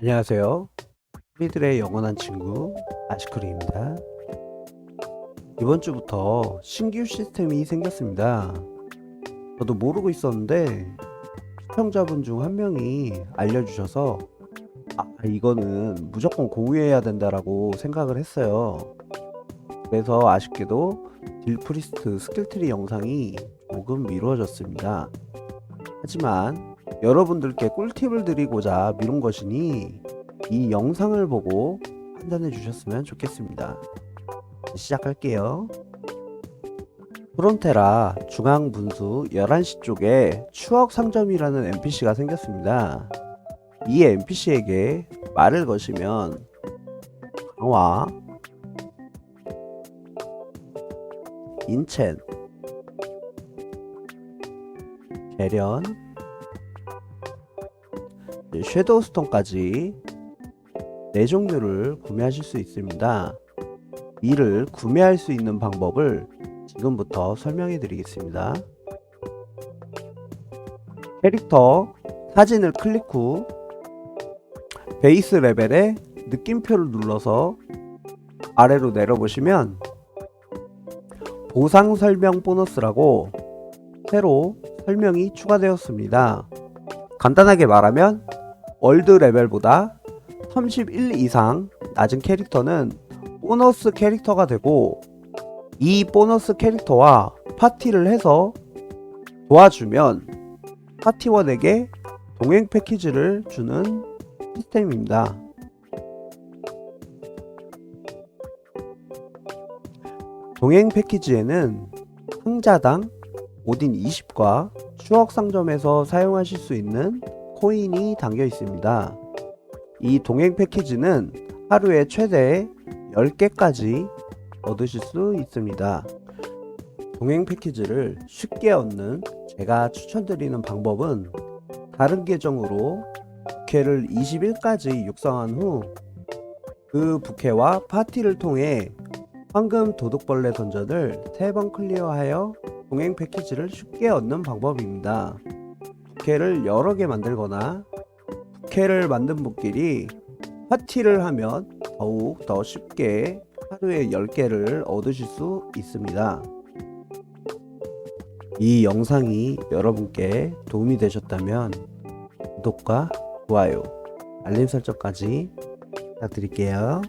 안녕하세요. 우리들의 영원한 친구 아시크루입니다. 이번 주부터 신규 시스템이 생겼습니다. 저도 모르고 있었는데 시청자분 중 한 명이 알려주셔서 아 이거는 무조건 공유해야 된다라고 생각을 했어요. 그래서 아쉽게도 딜프리스트 스킬트리 영상이 조금 미뤄졌습니다. 하지만 여러분들께 꿀팁을 드리고자 미룬 것이니 이 영상을 보고 판단해 주셨으면 좋겠습니다. 시작할게요. 프론테라 중앙 분수 11시 쪽에 추억 상점이라는 NPC가 생겼습니다. 이 NPC에게 말을 거시면 강화, 인첸, 계련, 섀도우 스톤까지 네 종류를 구매하실 수 있습니다. 이를 구매할 수 있는 방법을 지금부터 설명해 드리겠습니다. 캐릭터 사진을 클릭 후 베이스 레벨에 느낌표를 눌러서 아래로 내려보시면 보상 설명 보너스라고 새로 설명이 추가되었습니다. 간단하게 말하면 월드 레벨보다 31 이상 낮은 캐릭터는 보너스 캐릭터가 되고 이 보너스 캐릭터와 파티를 해서 도와주면 파티원에게 동행 패키지를 주는 시스템입니다. 동행 패키지에는 상자당 오딘 20과 추억 상점에서 사용하실 수 있는 코인이 담겨 있습니다. 이 동행 패키지는 하루에 최대 10개까지 얻으실 수 있습니다. 동행 패키지를 쉽게 얻는 제가 추천드리는 방법은 다른 계정으로 부캐를 20일까지 육성한 후 그 부캐와 파티를 통해 황금 도둑벌레 던전을 3번 클리어하여 동행 패키지를 쉽게 얻는 방법입니다. 부캐를 여러 개 만들거나 부캐를 만든 분끼리 파티를 하면 더욱 더 쉽게 하루에 10개를 얻으실 수 있습니다. 이 영상이 여러분께 도움이 되셨다면 구독과 좋아요, 알림 설정까지 부탁드릴게요.